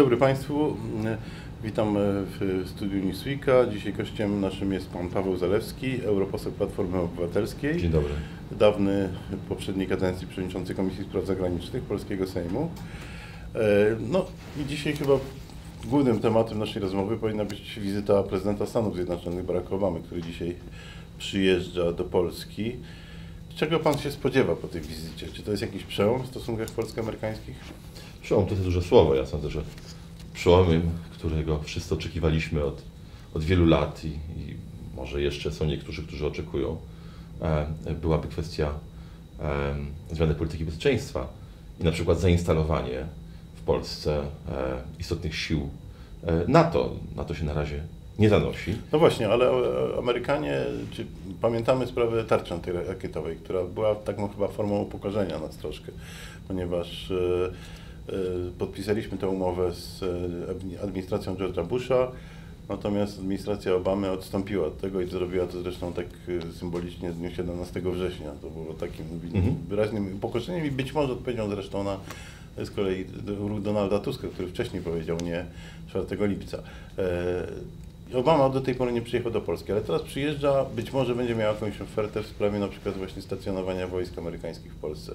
dobry Państwu. Witam w studiu Newsweeka. Dzisiaj gościem naszym jest pan Paweł Zalewski, europoseł Platformy Obywatelskiej. Dzień dobry. Dawny poprzedniej kadencji przewodniczący Komisji Spraw Zagranicznych Polskiego Sejmu. E, No i dzisiaj chyba głównym tematem naszej rozmowy powinna być wizyta prezydenta Stanów Zjednoczonych Baracka Obamy, który dzisiaj przyjeżdża do Polski. Czego pan się spodziewa po tej wizycie? Czy to jest jakiś przełom w stosunkach polsko-amerykańskich? Przełom to jest duże słowo. Ja sądzę, że przełomem, którego wszyscy oczekiwaliśmy od, od wielu lat i, i może jeszcze są niektórzy, którzy oczekują, e, byłaby kwestia e, zmiany polityki bezpieczeństwa i na przykład zainstalowanie w Polsce e, istotnych sił NATO. Na to się na razie nie zanosi. No właśnie, ale Amerykanie, czy pamiętamy sprawę tarczy antyrakietowej, która była taką chyba formą upokorzenia nas troszkę, ponieważ podpisaliśmy tę umowę z e, administracją George'a Busha, natomiast administracja Obamy odstąpiła od tego i zrobiła to zresztą tak e, symbolicznie z dnia 17 września. To było takim Mhm. wyraźnym upokorzeniem i być może odpowiedzią zresztą na z kolei ruch Donalda Tuska, który wcześniej powiedział nie 4 lipca. Obama do tej pory nie przyjechał do Polski, ale teraz przyjeżdża, być może będzie miał jakąś ofertę w sprawie na przykład właśnie stacjonowania wojsk amerykańskich w Polsce.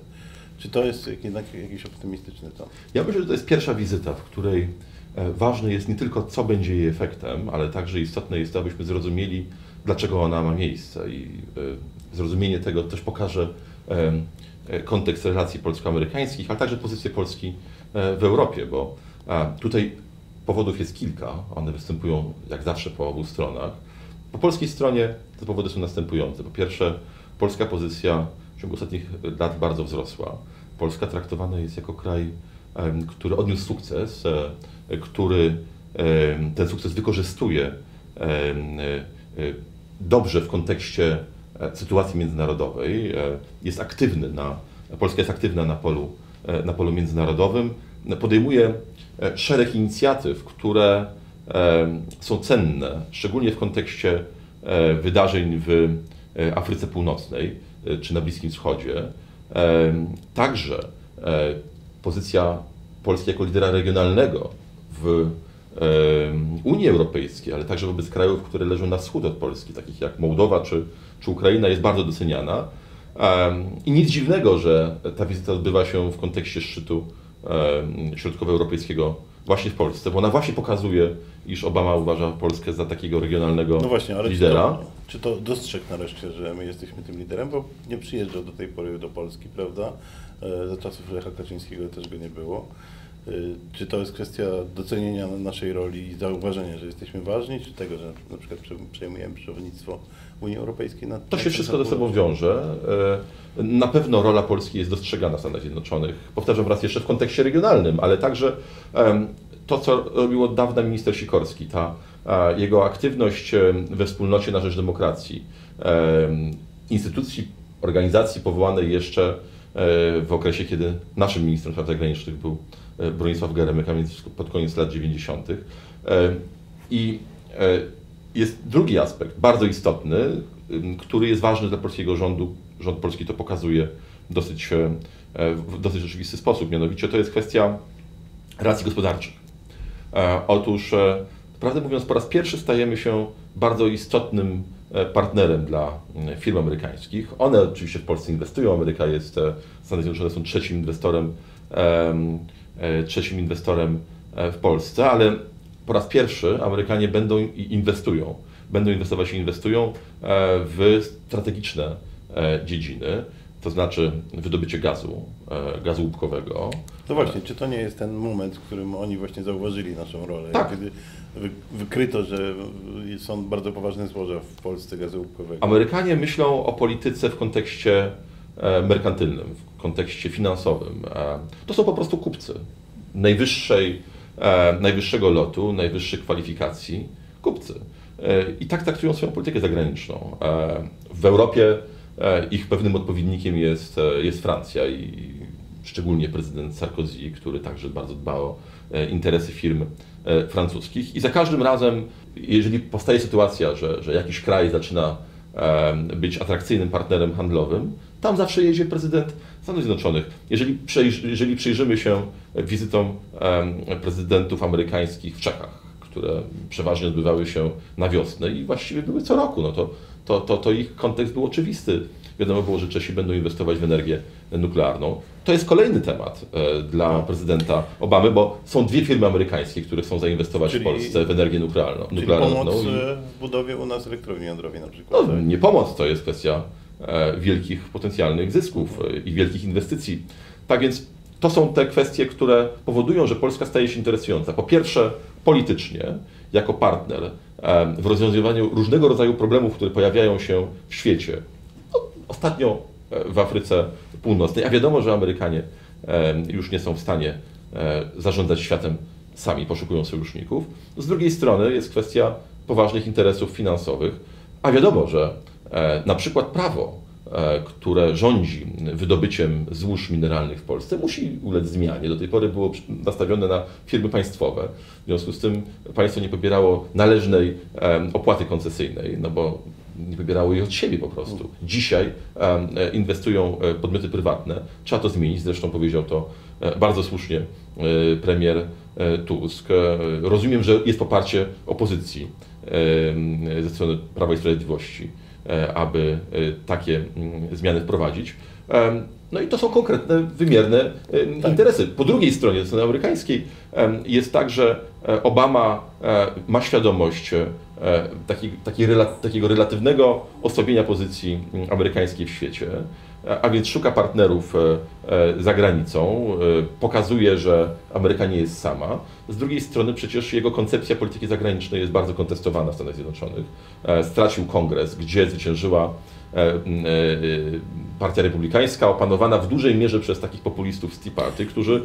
Czy to jest jednak jakiś optymistyczny ton? Ja myślę, że to jest pierwsza wizyta, w której e, ważne jest nie tylko co będzie jej efektem, ale także istotne jest to, abyśmy zrozumieli, dlaczego ona ma miejsce. I e, zrozumienie tego też pokaże e, kontekst relacji polsko-amerykańskich, ale także pozycję Polski w Europie, bo tutaj powodów jest kilka. One występują jak zawsze po obu stronach. Po polskiej stronie te powody są następujące. Po pierwsze, polska pozycja w ciągu ostatnich lat bardzo wzrosła. Polska traktowana jest jako kraj, który odniósł sukces, e, który ten sukces wykorzystuje e, dobrze w kontekście e, sytuacji międzynarodowej. Jest aktywny na, Polska jest aktywna na polu, na polu międzynarodowym. Podejmuje szereg inicjatyw, które są cenne, szczególnie w kontekście wydarzeń w Afryce Północnej czy na Bliskim Wschodzie. E, Także e, pozycja Polski jako lidera regionalnego w e, Unii Europejskiej, ale także wobec krajów, które leżą na wschód od Polski, takich jak Mołdowa czy, czy Ukraina, jest bardzo doceniana. I nic dziwnego, że ta wizyta odbywa się w kontekście szczytu środkowoeuropejskiego właśnie w Polsce, bo ona właśnie pokazuje, iż Obama uważa Polskę za takiego regionalnego No właśnie, ale czy lidera. to, czy to dostrzegł nareszcie, że my jesteśmy tym liderem, bo nie przyjeżdżał do tej pory do Polski, prawda? E, Za czasów Lecha Kaczyńskiego też go nie było. E, Czy to jest kwestia docenienia naszej roli i zauważenia, że jesteśmy ważni, czy tego, że na przykład prze- przejmujemy przewodnictwo Unii Europejskiej? Na, To się wszystko ze sobą wiąże. E, Na pewno rola Polski jest dostrzegana w Stanach Zjednoczonych. Powtarzam raz jeszcze w kontekście regionalnym, ale także to, co robił od dawna minister Sikorski, ta jego aktywność we wspólnocie na rzecz demokracji, em, instytucji, organizacji powołanej jeszcze e, w okresie, kiedy naszym ministrem spraw zagranicznych był e, Bronisław Geremek, a więc pod koniec lat 90. E, I jest drugi aspekt, bardzo istotny, który jest ważny dla polskiego rządu. Rząd polski to pokazuje dosyć, w dosyć rzeczywisty sposób. Mianowicie to jest kwestia relacji gospodarczych. E, Otóż, e, prawdę mówiąc, po raz pierwszy stajemy się bardzo istotnym e, partnerem dla mm, firm amerykańskich. One oczywiście w Polsce inwestują. Ameryka jest, Stany Zjednoczone są trzecim inwestorem, em, trzecim inwestorem w Polsce, ale po raz pierwszy Amerykanie będą i inwestują, będą inwestować i inwestują e, w strategiczne e, dziedziny, to znaczy wydobycie gazu, e, gazu łupkowego. No właśnie, czy to nie jest ten moment, w którym oni właśnie zauważyli naszą rolę? Tak. Kiedy wy, wykryto, że są bardzo poważne złoża w Polsce gazu łupkowego. Amerykanie myślą o polityce w kontekście merkantylnym, w kontekście finansowym. To są po prostu kupcy najwyższej, najwyższego lotu, najwyższych kwalifikacji, kupcy. E, I tak traktują swoją politykę zagraniczną. E, W Europie e, ich pewnym odpowiednikiem jest, e, jest Francja i szczególnie prezydent Sarkozy, który także bardzo dba o e, interesy firm e, francuskich. I za każdym razem, jeżeli powstaje sytuacja, że, że jakiś kraj zaczyna być atrakcyjnym partnerem handlowym, tam zawsze jedzie prezydent Stanów Zjednoczonych. Jeżeli, jeżeli przyjrzymy się wizytom prezydentów amerykańskich w Czechach, które przeważnie odbywały się na wiosnę i właściwie były co roku, no to, to, to, to ich kontekst był oczywisty. Wiadomo było, że Czesi będą inwestować w energię nuklearną. To jest kolejny temat e, dla prezydenta Obamy, bo są dwie firmy amerykańskie, które chcą zainwestować Czyli- w Polsce w energię nuklearną. Czyli nuklearną pomoc i- e, w budowie u nas elektrowni jądrowej na przykład. no, tak? nie pomoc, to jest kwestia wielkich potencjalnych zysków e, i wielkich inwestycji. Tak więc to są te kwestie, które powodują, że Polska staje się interesująca. Po pierwsze, politycznie, jako partner e, w rozwiązywaniu różnego rodzaju problemów, które pojawiają się w świecie. No, ostatnio e, w Afryce Północnej, a wiadomo, że Amerykanie e, już nie są w stanie e, zarządzać światem sami, poszukują sojuszników. Z drugiej strony jest kwestia poważnych interesów finansowych, a wiadomo, że e, na przykład prawo, e, które rządzi wydobyciem złóż mineralnych w Polsce, musi ulec zmianie. Do tej pory było nastawione na firmy państwowe. W związku z tym państwo nie pobierało należnej e, opłaty koncesyjnej, no bo nie pobierało jej od siebie po prostu. Dzisiaj e, inwestują e, podmioty prywatne. Trzeba to zmienić. Zresztą powiedział to e, bardzo słusznie e, premier e, Tusk. E, Rozumiem, że jest poparcie opozycji e, ze strony Prawa i Sprawiedliwości, e, aby e, takie mm, zmiany wprowadzić. E, No i to są konkretne, wymierne e, interesy. Po drugiej stronie, strony amerykańskiej, jest tak, że e, Obama e, ma świadomość e, taki, taki, takiego relatywnego osłabienia pozycji mm, amerykańskiej w świecie, a- więc szuka partnerów e, e, za granicą, e, pokazuje, że Ameryka nie jest sama. Z drugiej strony przecież jego koncepcja polityki zagranicznej jest bardzo kontestowana w Stanach Zjednoczonych. Stracił kongres, gdzie zwyciężyła Partia Republikańska, opanowana w dużej mierze przez takich populistów z Tea Party, którzy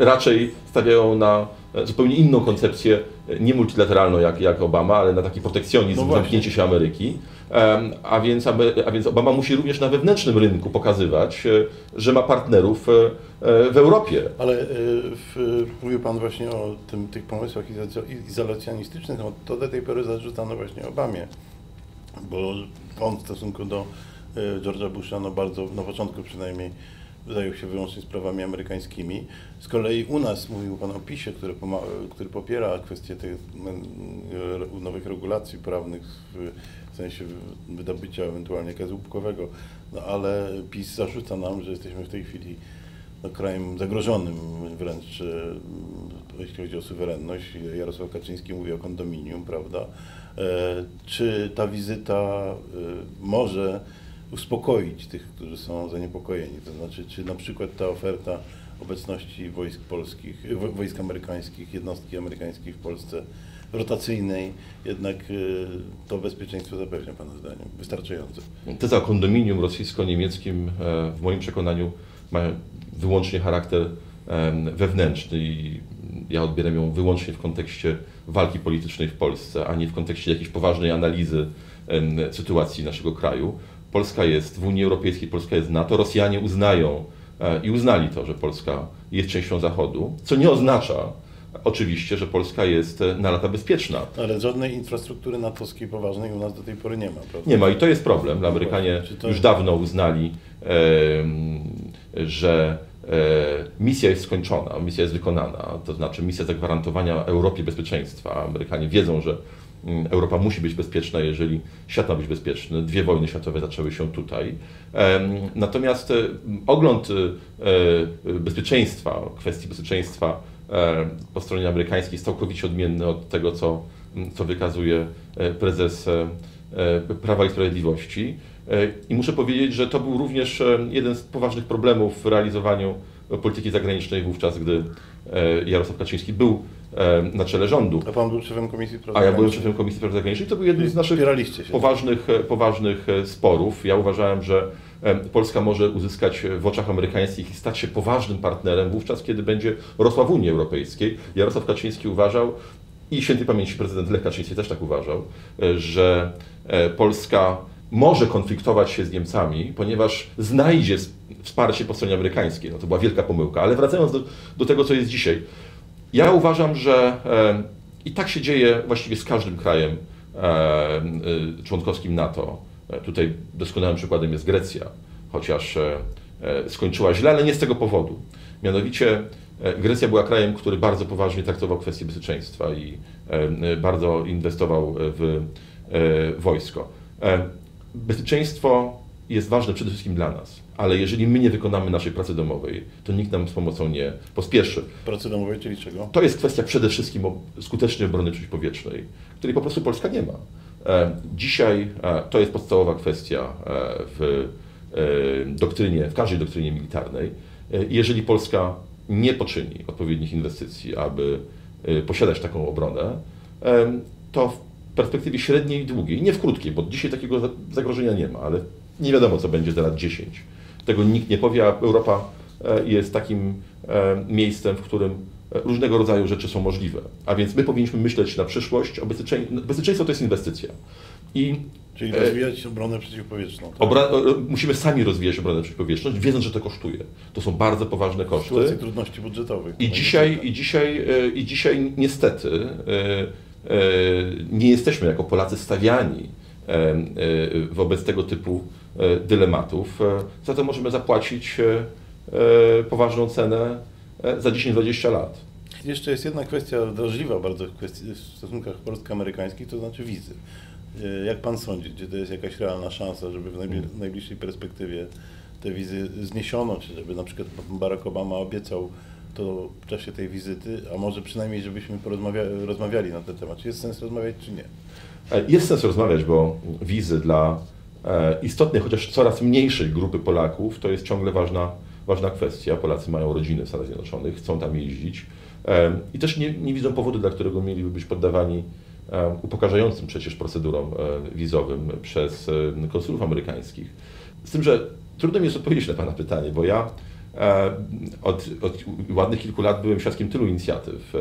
raczej stawiają na zupełnie inną koncepcję, nie multilateralną jak, jak Obama, ale na taki protekcjonizm, No zamknięcie się Ameryki. A więc, a więc Obama musi również na wewnętrznym rynku pokazywać, e, że ma partnerów e, e, w Europie. Ale w, mówił Pan właśnie o tym, tych pomysłach izola- izolacjonistycznych, no to do tej pory zarzucano właśnie Obamie, bo on w stosunku do George'a Busha, no bardzo, na początku przynajmniej, zajął się wyłącznie sprawami amerykańskimi. Z kolei u nas mówił Pan o PiSie, który, który popiera kwestie tych mm, nowych regulacji prawnych w, w sensie wydobycia ewentualnie gazu łupkowego, no ale PiS zarzuca nam, że jesteśmy w tej chwili no, krajem zagrożonym wręcz, e, jeśli chodzi o suwerenność. Jarosław Kaczyński mówi o kondominium, prawda? E, Czy ta wizyta e, może uspokoić tych, którzy są zaniepokojeni? To znaczy, czy na przykład ta oferta obecności wojsk polskich, wo- wojsk amerykańskich, jednostki amerykańskiej w Polsce rotacyjnej, jednak e, to bezpieczeństwo zapewnia Pana zdaniem wystarczająco? Teza o kondominium rosyjsko-niemieckim e, w moim przekonaniu ma wyłącznie charakter wewnętrzny i ja odbieram ją wyłącznie w kontekście walki politycznej w Polsce, a nie w kontekście jakiejś poważnej analizy sytuacji naszego kraju. Polska jest w Unii Europejskiej, Polska jest w NATO. Rosjanie uznają e, i uznali to, że Polska jest częścią Zachodu, co nie oznacza oczywiście, że Polska jest e, na lata bezpieczna. Ale żadnej infrastruktury natowskiej poważnej u nas do tej pory nie ma, prawda? Nie ma i to jest problem. Amerykanie to- już dawno uznali, że e, misja jest skończona, misja jest wykonana, to znaczy misja zagwarantowania Europie bezpieczeństwa. Amerykanie wiedzą, że Europa musi być bezpieczna, jeżeli świat ma być bezpieczny. Dwie wojny światowe zaczęły się tutaj. Natomiast e, ogląd e, e, bezpieczeństwa, kwestii bezpieczeństwa po stronie amerykańskiej jest całkowicie odmienny od tego, co, co wykazuje prezes Prawa i Sprawiedliwości. I muszę powiedzieć, że to był również jeden z poważnych problemów w realizowaniu polityki zagranicznej wówczas, gdy Jarosław Kaczyński był na czele rządu. A Pan był szefem Komisji Spraw A ja byłem szefem Komisji Spraw Zagranicznych. To był jeden z naszych poważnych, e, poważnych e, sporów. Ja uważałem, że e, Polska może uzyskać w oczach amerykańskich i stać się poważnym partnerem wówczas, kiedy będzie rosła w Unii Europejskiej. Jarosław Kaczyński uważał, i świętej pamięci prezydent Lech Kaczyński też tak uważał, e, że e, Polska może konfliktować się z Niemcami, ponieważ znajdzie wsparcie po stronie amerykańskiej. No to była wielka pomyłka. Ale wracając do, do tego, co jest dzisiaj. Ja uważam, że e, i tak się dzieje właściwie z każdym krajem e, e, członkowskim NATO, Tutaj doskonałym przykładem jest Grecja, chociaż skończyła źle, ale nie z tego powodu. Mianowicie Grecja była krajem, który bardzo poważnie traktował kwestie bezpieczeństwa i bardzo inwestował w wojsko. Bezpieczeństwo jest ważne przede wszystkim dla nas, ale jeżeli my nie wykonamy naszej pracy domowej, to nikt nam z pomocą nie pospieszy. Pracy domowej, czyli czego? To jest kwestia przede wszystkim skutecznej obrony przeciwpowietrznej, której po prostu Polska nie ma. E, dzisiaj e, to jest podstawowa kwestia e, w doktrynie, w każdej doktrynie militarnej. Jeżeli Polska nie poczyni odpowiednich inwestycji, aby posiadać taką obronę, to w perspektywie średniej i długiej, nie w krótkiej, bo dzisiaj takiego zagrożenia nie ma, ale nie wiadomo, co będzie za lat 10. Tego nikt nie powie, a Europa e, jest takim e, miejscem, w którym e, różnego rodzaju rzeczy są możliwe. A więc my powinniśmy myśleć na przyszłość, o bezpieczeństwo, bezpieczeństwo to jest inwestycja. I Czyli rozwijać obronę przeciwpowietrzną. Tak? Obra musimy sami rozwijać obronę przeciwpowietrzną, wiedząc, że to kosztuje. To są bardzo poważne koszty. Sytuacji trudności budżetowych. I dzisiaj, i, dzisiaj, I dzisiaj niestety nie jesteśmy jako Polacy stawiani wobec tego typu dylematów. E, za to możemy zapłacić e, poważną cenę za 10-20 lat. Jeszcze jest jedna kwestia drażliwa bardzo w, kwestii, w stosunkach polsko-amerykańskich, to znaczy wizy. Jak Pan sądzi, czy to jest jakaś realna szansa, żeby w najbliższej perspektywie te wizy zniesiono, czy żeby na przykład Barack Obama obiecał to w czasie tej wizyty, a może przynajmniej, żebyśmy rozmawiali na ten temat. Czy jest sens rozmawiać, czy nie? Jest sens rozmawiać, bo wizy dla E, istotnej, chociaż coraz mniejszej grupy Polaków, to jest ciągle ważna, ważna kwestia. Polacy mają rodziny w Stanach Zjednoczonych, chcą tam jeździć e, i też nie, nie widzą powodu, dla którego mieliby być poddawani e, upokarzającym przecież procedurom wizowym przez konsulów amerykańskich. Z tym, że trudno mi jest odpowiedzieć na Pana pytanie, bo ja od, od, ładnych kilku lat byłem świadkiem tylu inicjatyw.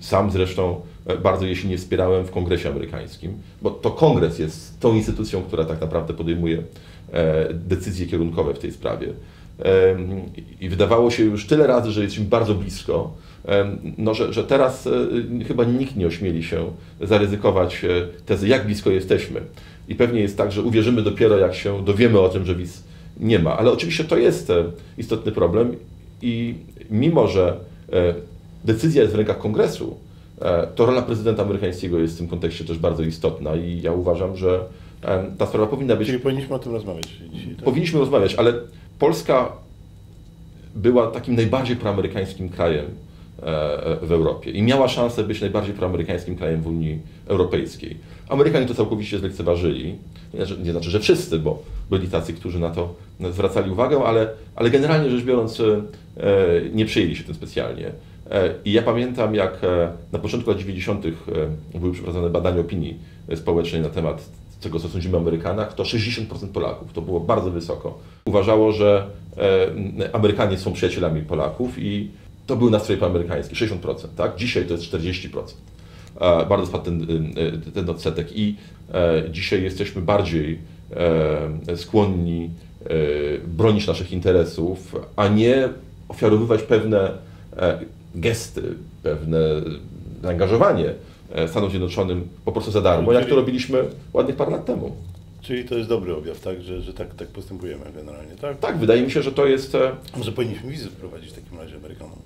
Sam zresztą bardzo je nie wspierałem w kongresie amerykańskim, bo to kongres jest tą instytucją, która tak naprawdę podejmuje decyzje kierunkowe w tej sprawie. I wydawało się już tyle razy, że jesteśmy bardzo blisko, no, że, że teraz chyba nikt nie ośmieli się zaryzykować tezy, jak blisko jesteśmy. I pewnie jest tak, że uwierzymy dopiero, jak się dowiemy o tym, że wiz nie ma. Ale oczywiście to jest e, istotny problem i mimo, że e, decyzja jest w rękach kongresu, e, to rola prezydenta amerykańskiego jest w tym kontekście też bardzo istotna i ja uważam, że ta sprawa powinna być... Czyli powinniśmy o tym rozmawiać dzisiaj. Tak? Powinniśmy rozmawiać, ale Polska była takim najbardziej proamerykańskim krajem w Europie i miała szansę być najbardziej proamerykańskim krajem w Unii Europejskiej. Amerykanie to całkowicie zlekceważyli. Nie znaczy, że wszyscy, bo byli tacy, którzy na to zwracali uwagę, ale, ale generalnie rzecz biorąc e, nie przyjęli się tym specjalnie. E, I ja pamiętam, jak e, na początku lat 90. były przeprowadzone badania opinii społecznej na temat tego, co sądzimy o Amerykanach, to 60% Polaków, to było bardzo wysoko, uważało, że Amerykanie są przyjacielami Polaków i to były nastroje proamerykańskie, 60%, tak? Dzisiaj to jest 40%. Bardzo spadł ten, ten odsetek i dzisiaj jesteśmy bardziej E, skłonni e, bronić naszych interesów, a nie ofiarowywać pewne e, gesty, pewne zaangażowanie Stanom Zjednoczonym po prostu za darmo, jak to robiliśmy ładnych parę lat temu. Czyli to jest dobry objaw, tak, że, że tak, tak postępujemy generalnie, tak? Tak, wydaje mi się, że to jest... Może powinniśmy wizy wprowadzić w takim razie Amerykanom.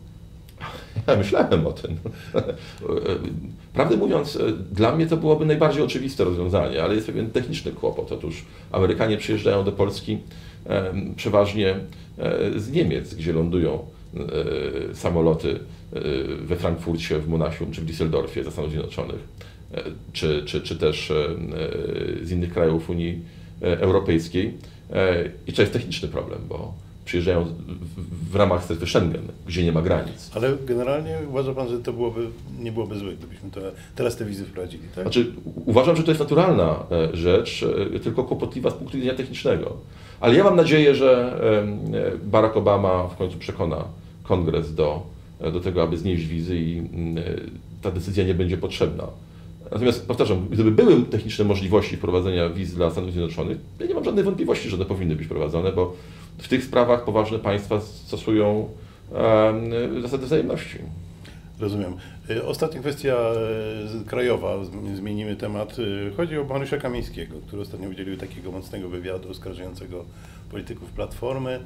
Ja myślałem o tym. Prawdę mówiąc, dla mnie to byłoby najbardziej oczywiste rozwiązanie, ale jest pewien techniczny kłopot. Otóż Amerykanie przyjeżdżają do Polski przeważnie e, z Niemiec, gdzie lądują e, samoloty e, we Frankfurcie, w Monachium czy w Düsseldorfie ze Stanów Zjednoczonych, czy, czy, czy też z innych krajów Unii Europejskiej. I to jest techniczny problem, bo przyjeżdżają w, w ramach strefy Schengen, gdzie nie ma granic. Ale generalnie uważa Pan, że to byłoby, nie byłoby złe, gdybyśmy to, teraz te wizy wprowadzili, tak? Znaczy, uważam, że to jest naturalna e, rzecz, e, tylko kłopotliwa z punktu widzenia technicznego. Ale ja mam nadzieję, że e, Barack Obama w końcu przekona kongres do, do tego, aby znieść wizy i ta decyzja nie będzie potrzebna. Natomiast powtarzam, gdyby były techniczne możliwości wprowadzenia wiz dla Stanów Zjednoczonych, ja nie mam żadnej wątpliwości, że one powinny być prowadzone, bo w tych sprawach poważne państwa stosują zasady wzajemności. Rozumiem. Y, Ostatnia kwestia y, krajowa, zm- zmienimy temat. Y, Chodzi o Mariusza Kamińskiego, który ostatnio udzielił takiego mocnego wywiadu oskarżającego polityków Platformy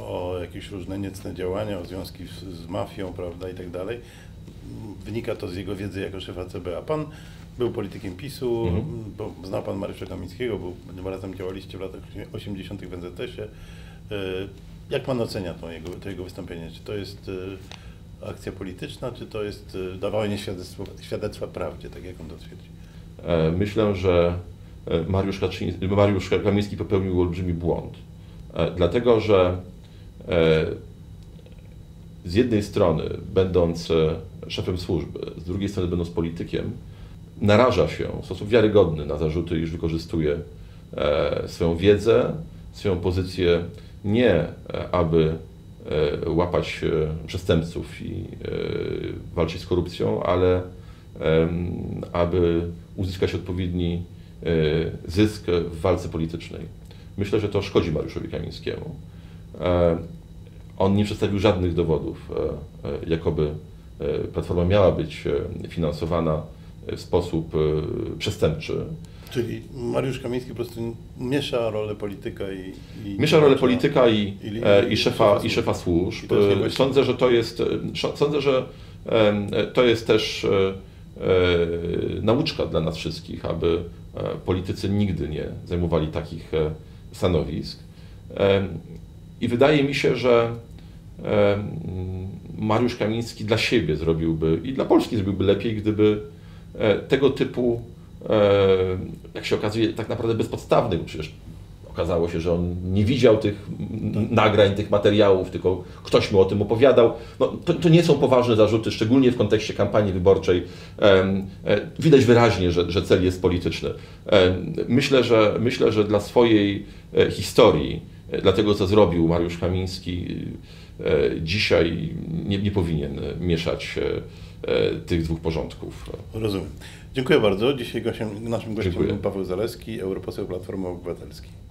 o, o jakieś różne niecne działania, o związki z, z mafią, prawda, i tak dalej. Wynika to z jego wiedzy jako szefa CBA. Pan był politykiem PiSu, Mhm. bo znał pan Mariusza Kamińskiego, dwa razem działaliście w latach 80. w NZS-ie. Y, Jak pan ocenia to jego, to jego wystąpienie? Czy to jest y, akcja polityczna, czy to jest y, dawanie świadectwa, świadectwa prawdzie, tak jak on to twierdzi? E, Myślę, że e, Mariusz, Kaczyński, Mariusz Kamiński popełnił olbrzymi błąd. E, Dlatego, że e, z jednej strony, będąc e, szefem służby, z drugiej strony, będąc politykiem, naraża się w sposób wiarygodny na zarzuty, iż wykorzystuje e, swoją wiedzę, swoją pozycję nie e, aby e, łapać przestępców i walczyć z korupcją, ale aby uzyskać odpowiedni zysk w walce politycznej. Myślę, że to szkodzi Mariuszowi Kamińskiemu. On nie przedstawił żadnych dowodów, jakoby Platforma miała być finansowana w sposób e, przestępczy. Czyli Mariusz Kamiński po prostu miesza rolę polityka i... i Miesza rolę polityka i, i- e, i szefa, i szefa służb. I E. Sądzę, że to jest, sądzę, że to jest też nauczka dla nas wszystkich, aby politycy nigdy nie zajmowali takich stanowisk. I wydaje mi się, że Mariusz Kamiński dla siebie zrobiłby i dla Polski zrobiłby lepiej, gdyby tego typu, e, jak się okazuje, tak naprawdę bezpodstawnych, bo przecież okazało się, że on nie widział tych m, nagrań, tych materiałów, tylko ktoś mu o tym opowiadał. No, to, to nie są poważne zarzuty, szczególnie w kontekście kampanii wyborczej. E, Widać wyraźnie, że, że cel jest polityczny. Myślę, że, myślę, że dla swojej e, historii, e, dla tego, co zrobił Mariusz Kamiński, e, dzisiaj nie, nie powinien mieszać e, e, tych dwóch porządków. Rozumiem. Dziękuję bardzo. Dzisiaj gościem, naszym gościem Dziękuję. był Paweł Zaleski, europoseł Platformy Obywatelskiej.